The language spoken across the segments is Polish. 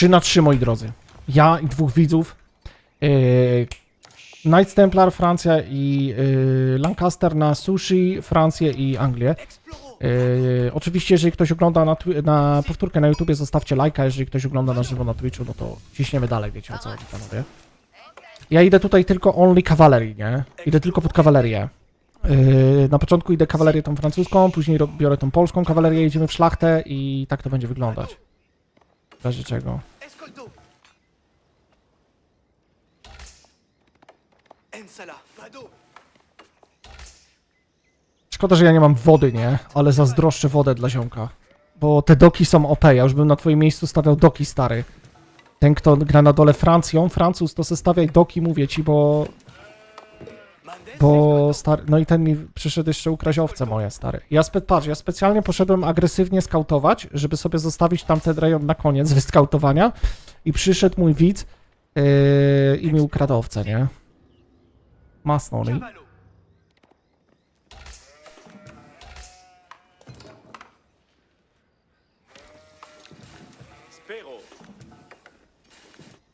3 na 3 moi drodzy. Ja i dwóch widzów. Yy, Knights Templar Francja i yy, Lancaster na sushi, Francję i Anglię. Yy, oczywiście, jeżeli ktoś ogląda na, na powtórkę na YouTubie, zostawcie lajka. Jeżeli ktoś ogląda na żywo na Twitchu, no to ciśniemy dalej, wiecie o co chodzi, panowie. Ja idę tutaj tylko only kawalerii, nie? Idę tylko pod kawalerię. Na początku idę kawalerię tą francuską, później biorę tą polską kawalerię, jedziemy w szlachtę i tak to będzie wyglądać. W razie czego. Vado Szkoda, że ja nie mam wody, nie? Ale zazdroszczę wodę dla ziomka. Bo te doki są OP, ja już bym na twoim miejscu stawiał doki, stary. Ten, kto gra na dole Francją, Francuz, to se stawiaj doki, mówię ci, bo... Mandes Stary... No i ten mi przyszedł jeszcze ukraść owce moje, stary. Ja spe... patrz, ja specjalnie poszedłem agresywnie skautować, żeby sobie zostawić tamten rejon na koniec wyskautowania i przyszedł mój widz yy, i mi ukradł owce, nie? Spero.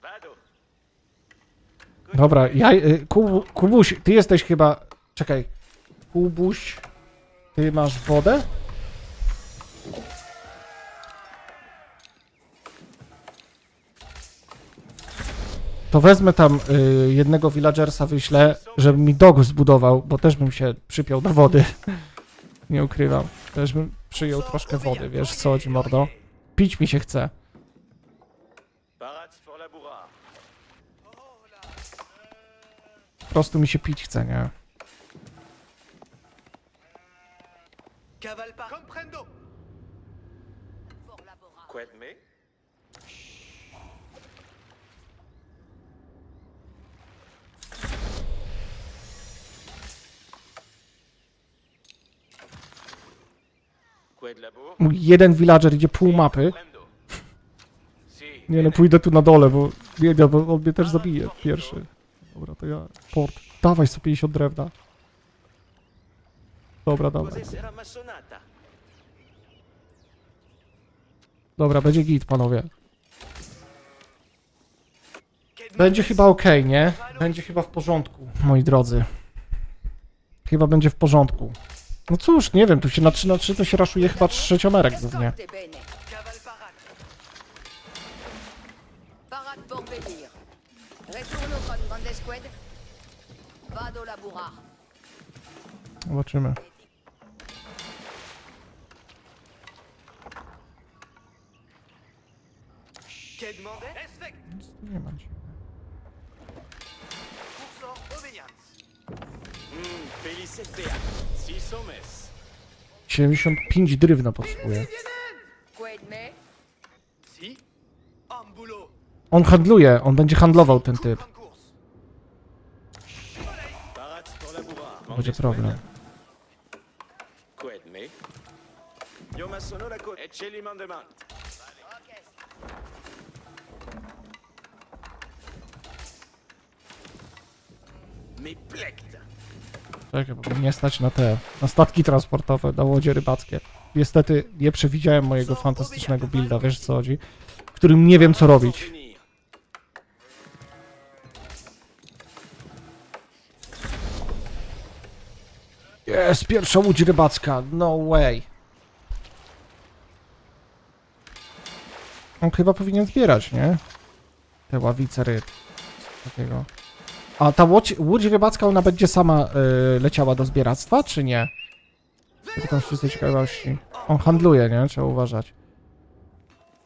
Vado. Dobra, ja, y, Kubu, Kubuś, ty jesteś chyba... Czekaj. Kubuś, ty masz wodę? To wezmę tam y, jednego villagersa, wyślę, żeby mi dog zbudował, bo też bym się przypiął do wody. Nie ukrywam. Też bym przyjął troszkę wody, wiesz co chodzi, mordo? Pić mi się chce. Po prostu mi się pić chce, nie? Caval par Comprendo Qued me? Qued labor? Mój jeden villager idzie pół mapy. Si. Nie no, pójdę tu na dole, bo nie, bo on mnie też zabije pierwszy. Dobra, to ja... Port. Dawaj 150 drewna. Dobra, dobra. Massonata? Dobra, będzie git, panowie. Będzie chyba okej, nie? Będzie chyba w porządku, moi drodzy. Chyba będzie w porządku. No cóż, nie wiem, tu się na 3 na 3 to się raszuje chyba trzeciomerek głównie. Sorte bene. Caval parat Parade pour venir. Retourno con grande squad. Vado labourar. Zobaczymy. Mandes Respect Nie ma. Si somes. 75 drewna potrzebuję. Qued me. Si Ambulo On handluje, on będzie handlował ten typ. En course Parats pour la bourra. Będzie problem. Me? La côte. Et celi mandement. Czekaj, bo mnie stać na te, na statki transportowe, na łodzie rybackie. Niestety nie przewidziałem mojego fantastycznego builda, wiesz co chodzi? W którym nie wiem co robić. Jest pierwsza łódź rybacka, no way. On chyba powinien zbierać, nie? Te ławice ryb. Takiego. A ta łódź, łódź rybacka, ona będzie sama y, leciała do zbieractwa, czy nie? Pytam z czystej ciekawości. On handluje, nie? Trzeba uważać.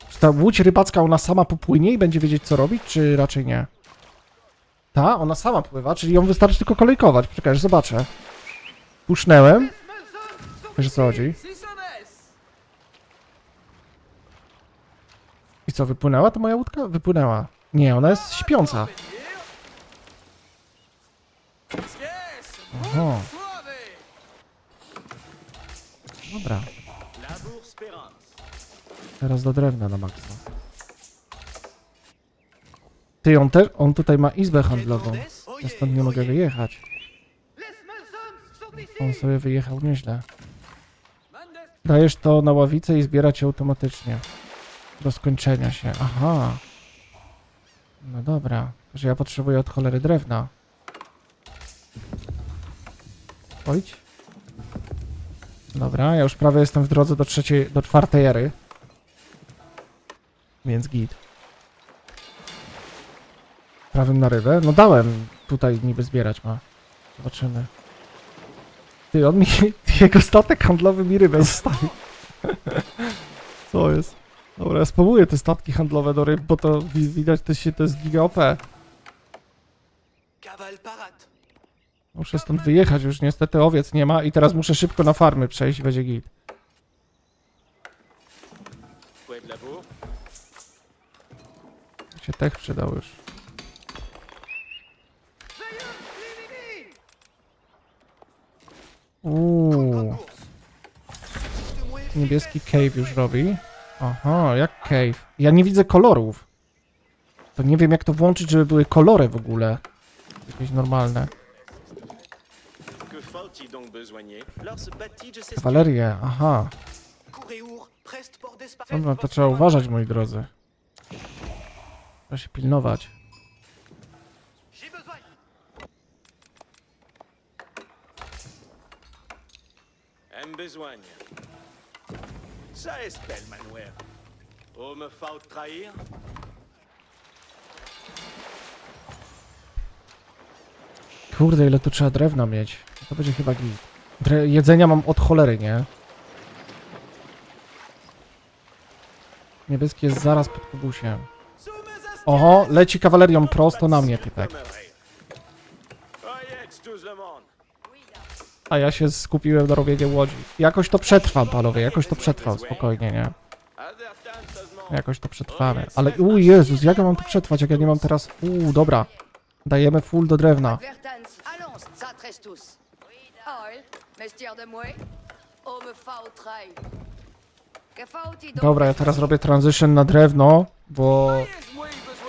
Czy ta łódź rybacka, ona sama popłynie i będzie wiedzieć, co robić, czy raczej nie? Ta? Ona sama pływa, czyli ją wystarczy tylko kolejkować. Poczekaj, zobaczę. Pusznęłem. Wiesz o co chodzi? I co, wypłynęła to moja łódka? Wypłynęła. Nie, ona jest śpiąca. Oho, dobra. Teraz do drewna na maksa. Ty, on też, on tutaj ma izbę handlową. Ja stąd nie mogę wyjechać. On sobie wyjechał nieźle. Dajesz to na ławicę i zbiera cię automatycznie. Do skończenia się. Aha. No dobra, że ja potrzebuję od cholery drewna. Ojdź. Dobra, ja już prawie jestem w drodze do trzeciej, do czwartej ery. Więc git. Prawym na rybę? No dałem tutaj niby zbierać ma. Zobaczymy. Ty, on mi, jego statek handlowy mi rybę zostawił. Co jest? Dobra, ja spróbuję te statki handlowe do ryb, bo to wi- widać, to, się, to jest giga OP. Muszę stąd wyjechać, już niestety owiec nie ma i teraz muszę szybko na farmy przejść i będzie git. Się tech przydał już. Uuu, niebieski cave już robi. Aha, jak cave? Ja nie widzę kolorów. To nie wiem jak to włączyć, żeby były kolory w ogóle. Jakieś normalne. Que faut-il donc besoigner Lors ce bâti, je sais Kawalerię, aha. Dobra, to trzeba uważać, moi drodzy. Trzeba się pilnować. Oh, Kurde, ile tu trzeba drewna mieć. To będzie chyba git. Jedzenia mam od cholery, nie? Niebieski jest zaraz pod kubusiem. Oho, leci kawalerią prosto na mnie, typek. A ja się skupiłem na robieniu łodzi. Jakoś to przetrwam, panowie, jakoś to przetrwam, spokojnie, nie? Jakoś to przetrwamy. Ale, u Jezus, jak ja mam to przetrwać, jak ja nie mam teraz... Uuu, dobra. Dajemy full do drewna. Oil, mestière de mouet. Dobra, ja teraz robię transition na drewno, bo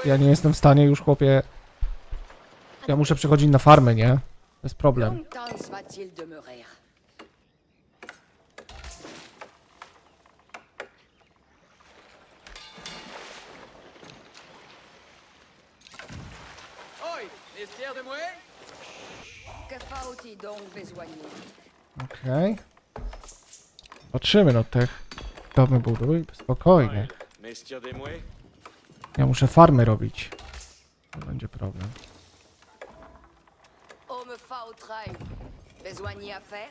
ja nie jestem w stanie już, chłopie... Ja muszę przechodzić na farmę, nie? To jest problem. Longtemps va-t-il demeurer Oi, mestière de mouet. Besoigner Okej. Patrzymy no tych. Domy buduj, spokojnie. Ja muszę farmy robić. To będzie problem. À faire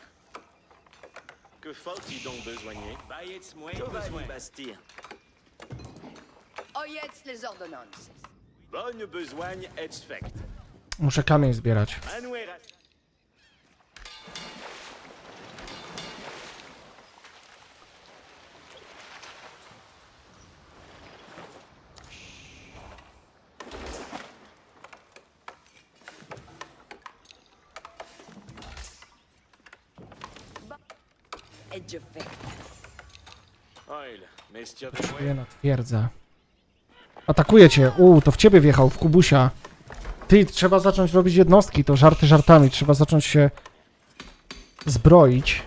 Que faut-il donc besoigner Bastir. Oyez les ordonnances. Bonne besoigne et. Muszę kamień zbierać. Manuel. Et je fais. Oil, mestier des Czuję mouets. Na twierdzę. Atakuje cię. Uuu, to w ciebie wjechał, w kubusia. Ty, trzeba zacząć robić jednostki, to żarty żartami. Trzeba zacząć się zbroić.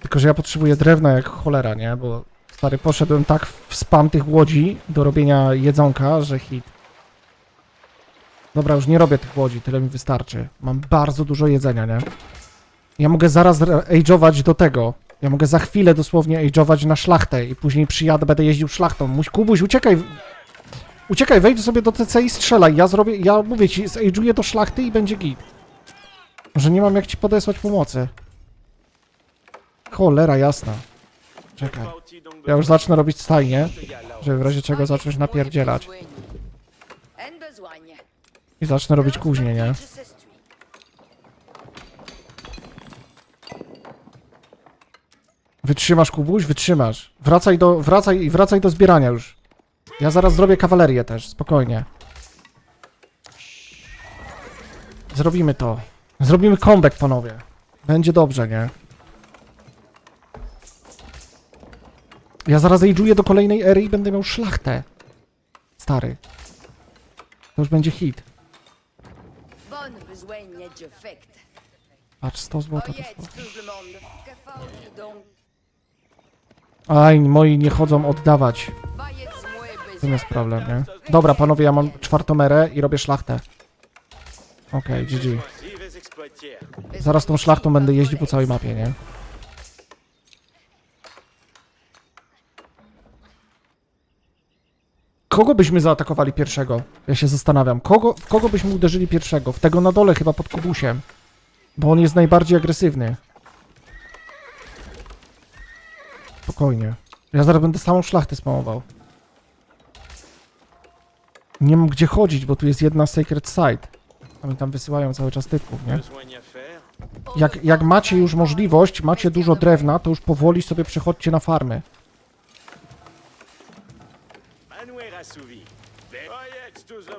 Tylko, że ja potrzebuję drewna jak cholera, nie? Bo stary, poszedłem tak w spam tych łodzi do robienia jedzonka, że hit. Dobra, już nie robię tych łodzi, tyle mi wystarczy. Mam bardzo dużo jedzenia, nie? Ja mogę zaraz age'ować do tego. Ja mogę za chwilę dosłownie age'ować na szlachtę i później przyjadę, będę jeździł szlachtą. Muś, Kubuś, uciekaj! Uciekaj, wejdź sobie do TC i strzelaj. Ja zrobię, ja mówię ci, zage'uję do szlachty i będzie git. Może nie mam jak ci podesłać pomocy. Cholera jasna. Czekaj. Ja już zacznę robić stajnie, żeby w razie czego zacząć napierdzielać. I zacznę robić kuźnię, nie? Je s'estue. Wytrzymasz, Kubuś? Wytrzymasz. Wracaj do, wracaj i wracaj do zbierania już. Ja zaraz zrobię kawalerię też, spokojnie. Zrobimy to. Zrobimy comeback, panowie. Będzie dobrze, nie? Ja zaraz age'uję do kolejnej ery i będę miał szlachtę. Stary. To już będzie hit. Patrz, 100 zł. Oyez tout le monde. Que faut-il donc Aj, moi nie chodzą oddawać. Tym jest problem, nie? Dobra, panowie, ja mam czwartomerę i robię szlachtę. Okej, GG. Vives exploitières. Zaraz tą szlachtą będę jeździł po całej mapie, nie? Kogo byśmy zaatakowali pierwszego? Ja się zastanawiam. Kogo, w kogo byśmy uderzyli pierwszego? W tego na dole chyba pod kubusiem. Bo on jest najbardziej agresywny. Spokojnie. Ja zaraz będę całą szlachtę spamował. Nie mam gdzie chodzić, bo tu jest jedna Sacred Site. A mi tam wysyłają cały czas typów, nie? Jak, jak macie już możliwość, macie dużo drewna, to już powoli sobie przechodźcie na farmy.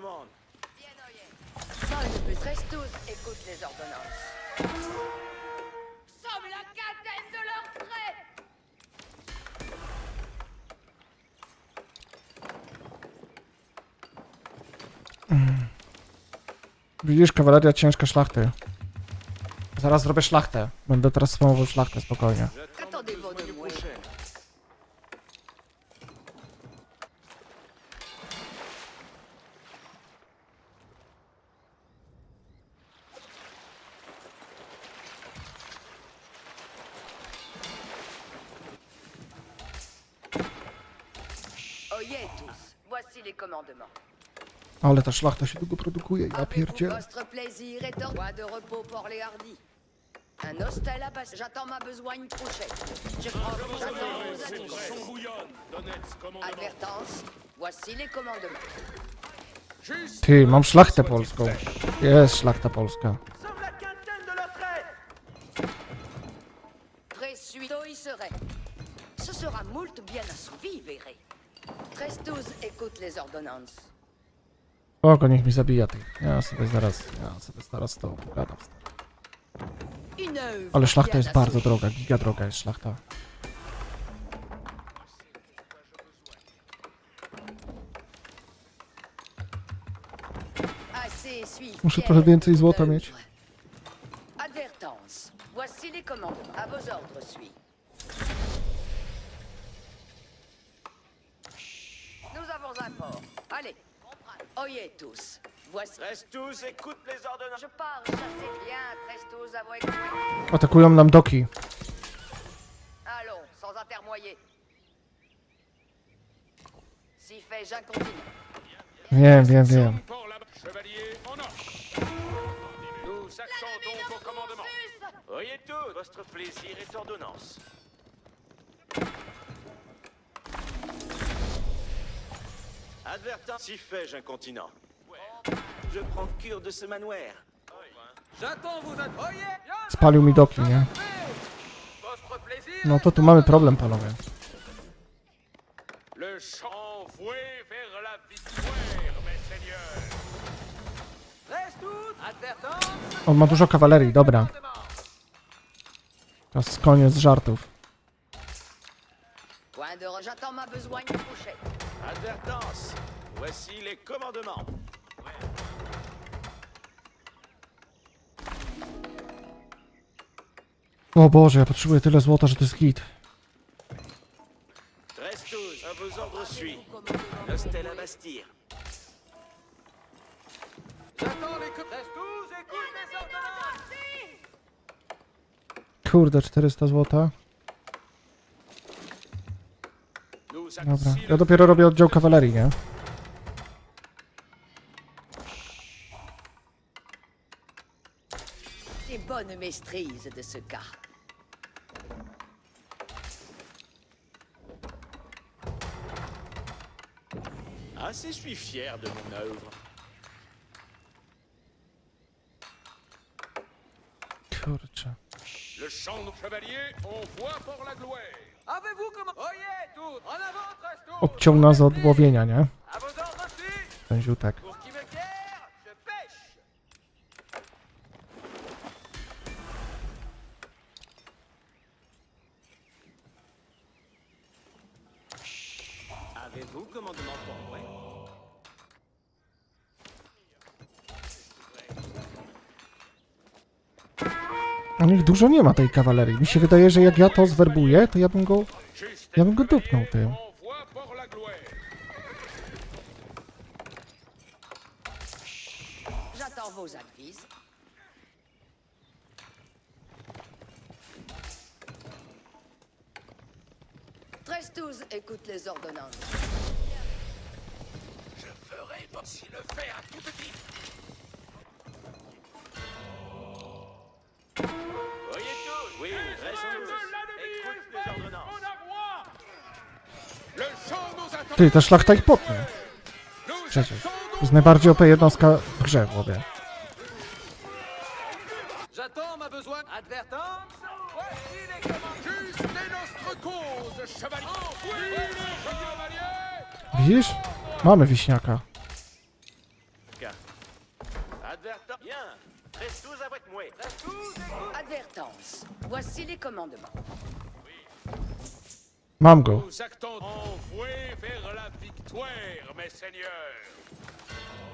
Monde. De plus, reste tous, écoute les ordonnances. Widzisz, kawaleria ciężka szlachty. Zaraz zrobię szlachtę. Będę teraz spamował szlachtę, spokojnie. De moi Oyez tous, voici les commandements. Ale ta szlachta się długo produkuje, ja Avez-vous pierdzielę. votre plaisir et tort Bois de repos pour les hardis. Un hostel à. J'attends ma besogne. Je prends. J'attends vos avis. Advertance. Voici les commandements. Ty, mam szlachtę polską. Jest szlachta polska. Somme la quinzaine de leurs traits Très suito y serait. Ce sera moult bien assouvi, verrez. Écoute les ordonnances. Kogo niech mi zabija tych. Ja sobie zaraz, ja sobie zaraz to œuvre Ale szlachta jest bardzo droga, giga droga jest szlachta. Muszę trochę więcej złota mieć. Port. Allez. Oyez tous. Voici. Reste tous, écoute les ordonnances. Je pars chasser bien, Trestos avec moi. Atakują nam doki. Allons, sans intermoyer. Si fait, j'incontinue. Wiem, wiem, wiem. Chevalier en. Nous accordons vos commandements. Voyez tout. Votre plaisir est ordonnance. Advertance. Si fais-je un continent Je prends cure de ce manouer. J'attends ad... Oyez Spalił mi doki, nie? No to tu mamy problem, panowie. Le champ voué vers la victoire, mes seigneurs. Reste tout Advertance On ma dużo kawalerii, dobra. Teraz koniec żartów. Point de ma besogne couchée. Advertance. Voici les commandements. O Boże, ja potrzebuję tyle złota, że to jest. À vos ordres à. J'attends les... co- Reste tous, écoute les ordonnances Kurde, 400 złota. Dobra. Ja dopiero robię oddział kawalerii, nie? Maîtrise de ce cas. Assez suis fier de mon œuvre. Kurczę. le champ de chevalier, on voit pour la gloire. Avez-vous comment... Oyez tout En avant, Trestos Odciął nas od łowienia, nie? Ten ziutek. Avez-vous commandement pour moi A niech dużo nie ma tej kawalerii. Mi się wydaje, że jak ja to zwerbuję, to ja bym go... Ja bym go dupnął tym. Ty, ta szlachta ich potnie. Przecież. To jest najbardziej OP jednostka w grze, mówię. Advertence. Widzisz? Mamy wiśniaka. Advertance. Voici les commandements. Mam go. Nous actons envoyés vers la victoire, mes seigneurs.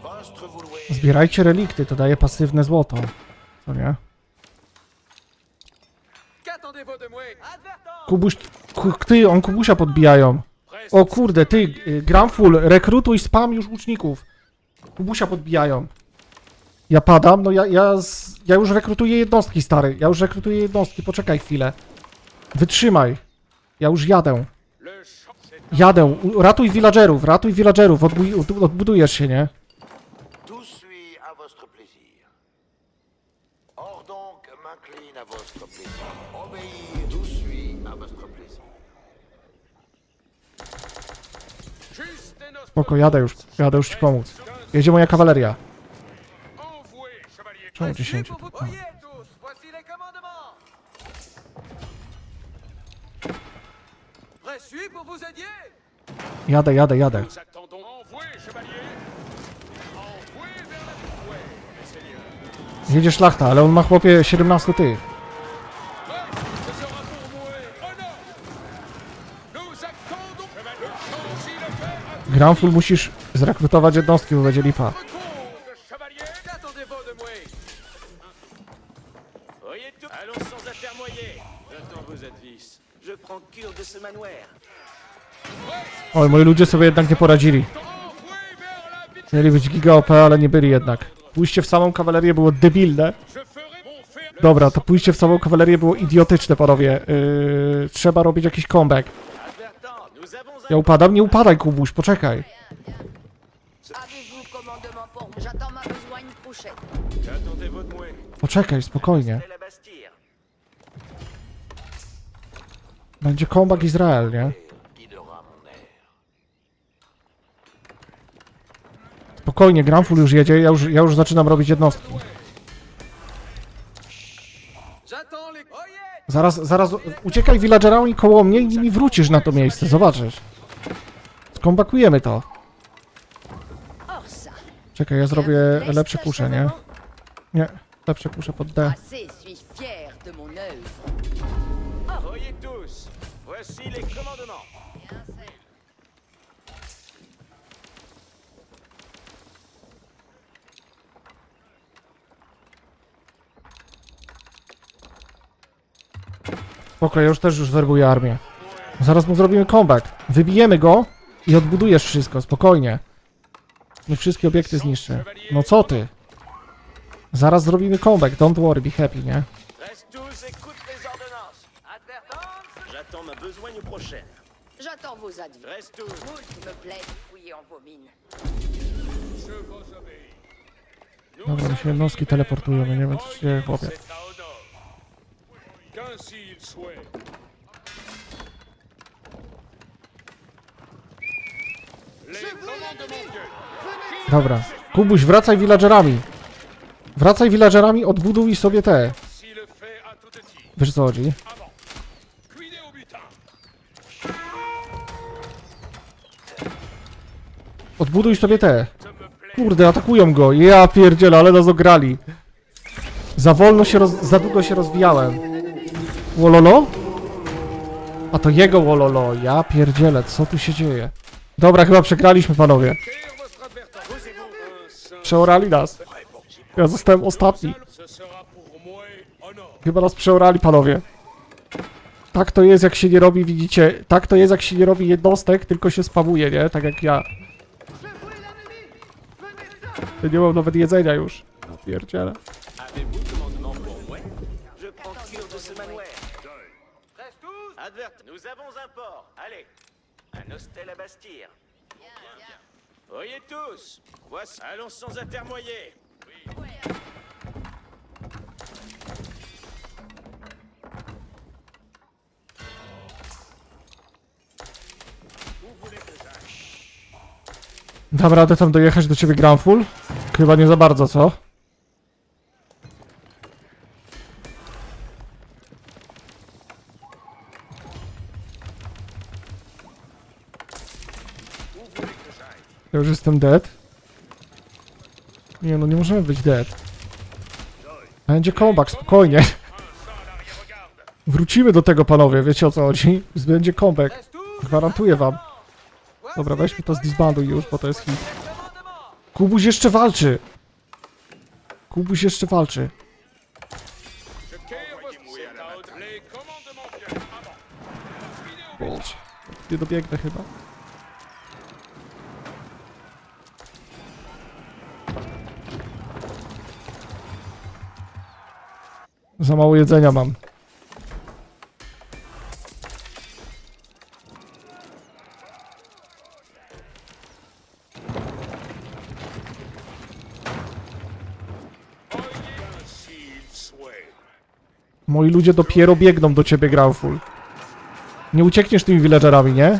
Vostre vouloir. Zbierajcie relikty, to daje pasywne złoto. Co nie? Kubuś... Ku, ty, on Kubusia podbijają. O kurde, ty, y, Gramful, rekrutuj spam już łuczników. Kubusia podbijają. Ja padam, no ja, ja, ja już rekrutuję jednostki, stary. Ja już rekrutuję jednostki, poczekaj chwilę. Wytrzymaj. Ja już jadę. Jadę. Ratuj villagerów, ratuj villagerów, odbuj, od- odbudujesz się, nie? Spoko, jadę już, jadę już ci pomóc. Jedzie moja kawaleria. Czemu Reçu 10? pour Jadę, jadę, jadę. Jedzie szlachta, ale on ma chłopie 17 tych. À Gramful musisz zrekrutować jednostki, bo będzie lipa. Oj, moi ludzie sobie jednak nie poradzili. Mieli być giga OP, ale nie byli jednak. Pójście w samą kawalerię było debilne. Dobra, to pójście w samą kawalerię było idiotyczne, panowie. Yy, trzeba robić jakiś comeback. Ja upadam? Nie upadaj, Kubuś, poczekaj. Poczekaj, spokojnie. Będzie comeback Izrael, nie? Spokojnie, Gramful już jedzie, ja już, ja już zaczynam robić jednostki. Zaraz, zaraz uciekaj villagerami koło mnie i mi wrócisz na to miejsce, zobaczysz. Skombakujemy to. Czekaj, ja zrobię lepsze kusze, nie? Nie, lepsze kusze pod D. Spoko, ja już też już werbuję armię. Zaraz mu zrobimy comeback. Wybijemy go i odbudujesz wszystko, spokojnie. Nie wszystkie obiekty zniszczę. No co ty? Zaraz zrobimy comeback, don't worry, be happy, nie? J'attends vos advices. Reste tous. Moult me plaît de fouiller en vos mines. Je vous obéis. Nous Dobra, mi się jednostki teleportują, ja nie wiem co się chłopie. Que Dobra. Kubuś, wracaj villagerami. Wracaj villagerami, odbuduj sobie te. Wiesz co chodzi? Odbuduj sobie te. Kurde, atakują go. Ja pierdzielę, ale nas ograli. Za wolno się roz... za długo się rozwijałem. Wololo? A to jego wololo. Ja pierdzielę, co tu się dzieje? Dobra, chyba przegraliśmy, panowie. Przeorali nas. Ja zostałem ostatni. Chyba nas przeorali, panowie. Tak to jest, jak się nie robi, widzicie? Tak to jest, jak się nie robi jednostek, tylko się spamuje, nie? Tak jak ja. Ja nie mam nawet jedzenia już. Pierdziele. Nous avons un port. Allez, un hostel à Bastir. Voyez tous, voici. Allons sans atermoyer. Dam radę tam dojechać do ciebie Granful? Chyba nie za bardzo, co? Ja już jestem dead. Nie no, nie możemy być dead. Będzie comeback, spokojnie. Wrócimy do tego, panowie, wiecie o co chodzi? Będzie comeback, gwarantuję wam. Dobra, weźmy to z disbanduj już, bo to jest hit. Kubuś jeszcze walczy! Kubuś jeszcze walczy. Boże. Nie dobiegnę chyba. Za mało jedzenia mam. Moi ludzie dopiero biegną do ciebie, Graufull. Nie uciekniesz tymi villagerami, nie?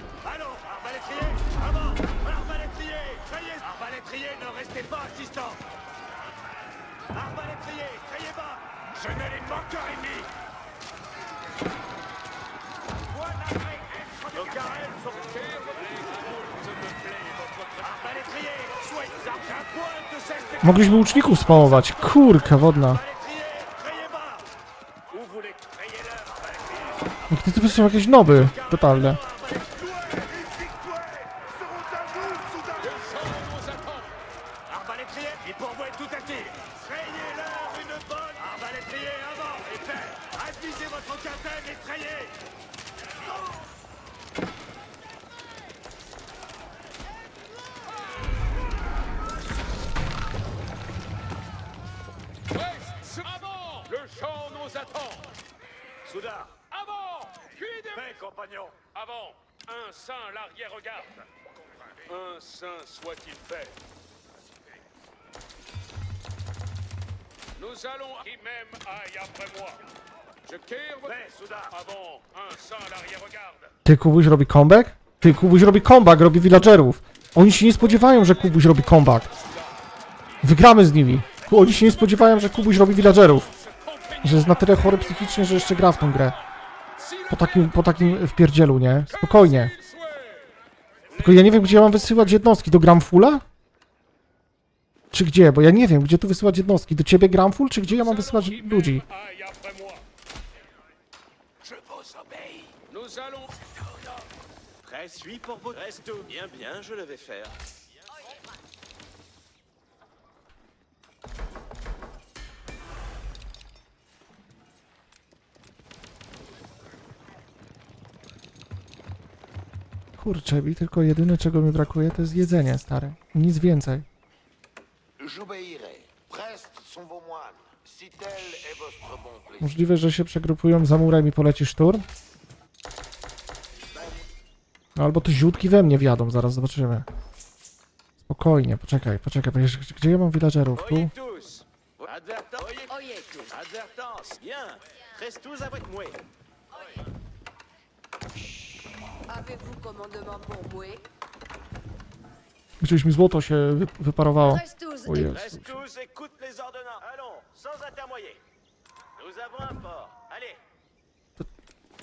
Notre cause, chevalier Boże, oni włóczników spałowali, co jest? Je ne l'ai pas encore émis Nos carrels sont... Arbalétrier, soyez un point de cesse Mogliśmy łuczników spałować. Kurka wodna. Ty, to są jakieś noby, totalne. Champ nous attend Soudain Avant Puis des... Fait, compagnon Avant Un saint l'arrière regarde Un saint soit-il fait Nous allons qui même aille après moi Je votre... Fait, soudain Avant Un saint l'arrière regarde Ty, Kubuś robi comeback? Ty, Kubuś robi comeback, robi villagerów. Oni się nie spodziewają, że Kubuś robi comeback. Wygramy z nimi. Oni się nie spodziewają, że Kubuś robi villagerów. Że jest na tyle chory psychicznie, że jeszcze gra w tą grę. Po takim, po takim wpierdzielu, nie? Spokojnie. Tylko ja nie wiem, gdzie ja mam wysyłać jednostki. Do Gramfula? Czy gdzie? Bo ja nie wiem, gdzie tu wysyłać jednostki. Do ciebie Gramful, czy gdzie ja mam wysyłać ludzi? Nous allons... Presse, suis pour votre... Reste tout. Bien, bien, je le vais faire. Kurczę, mi tylko jedyne, czego mi brakuje, to jest jedzenie, stary. Nic więcej. Możliwe, że się przegrupują za murem i poleci szturm? No, albo te ziutki we mnie wjadą, zaraz zobaczymy. Spokojnie, poczekaj, poczekaj, gdzie ja mam villagerów? Tu? Voyez tous Advertance Voyez Oyez tous. Advertance Bien Reste tous avec moi Avez-vous commandement pour moi Gdzieś mi złoto się wy wyparowało. O Allez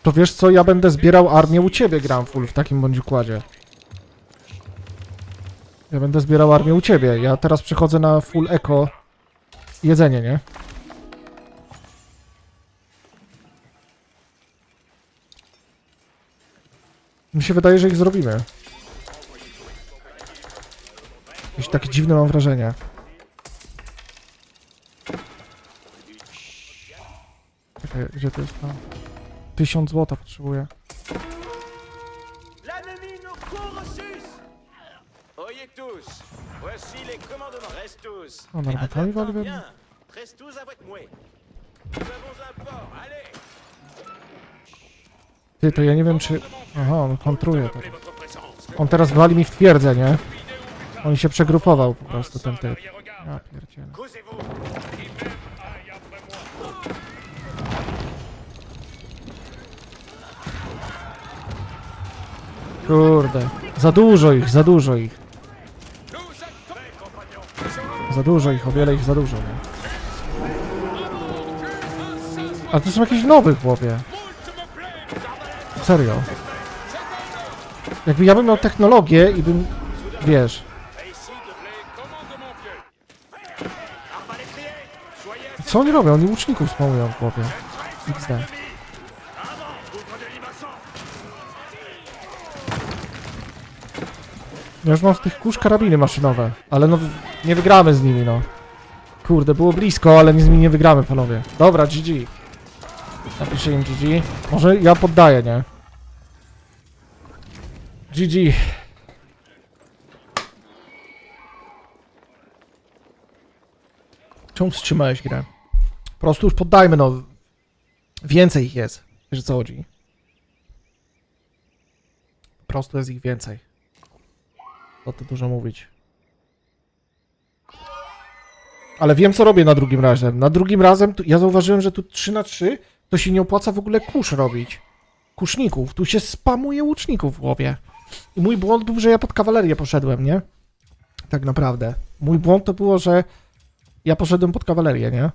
To wiesz co, ja będę zbierał armię u ciebie, Granful, w takim bądź układzie. Ja będę zbierał armię u ciebie. Ja teraz przechodzę na full eco jedzenie, nie? Mi się wydaje, że ich zrobimy. Jakieś takie dziwne mam wrażenie. Czekaj, gdzie to jest? Tam? Tysiąc złota potrzebuję. Nous avons un port, allez. Ty, to ja nie wiem czy... Aha, on kontruje teraz. On teraz wali mi w twierdzę, nie? On się przegrupował po prostu, ten typ. Ja Kurde. Za dużo ich, za dużo ich. Za dużo ich, o wiele ich za dużo, nie? A to są jakieś nowe chłopie. Serio. Jakby ja bym miał technologię i bym... Wiesz... Co oni robią? Oni łuczników spamują, chłopie. XD. Ja już mam z tych kurz karabiny maszynowe, ale no nie wygramy z nimi, no. Kurde, było blisko, ale z nimi nie wygramy, panowie. Dobra, GG. Napiszę im GG. Może ja poddaję, nie? GG. Czemu wstrzymałeś grę? Po prostu już poddajmy, no. Więcej ich jest. Wiesz co chodzi? Po prostu jest ich więcej. Co tu dużo mówić. Ale wiem co robię na drugim razem. Na drugim razem tu, ja zauważyłem, że tu 3 na 3 to się nie opłaca w ogóle kusz robić. Kuszników. Tu się spamuje łuczników w głowie. I mój błąd był, że ja pod kawalerię poszedłem, nie? Tak naprawdę. Mój błąd to było, że ja poszedłem pod kawalerię, nie?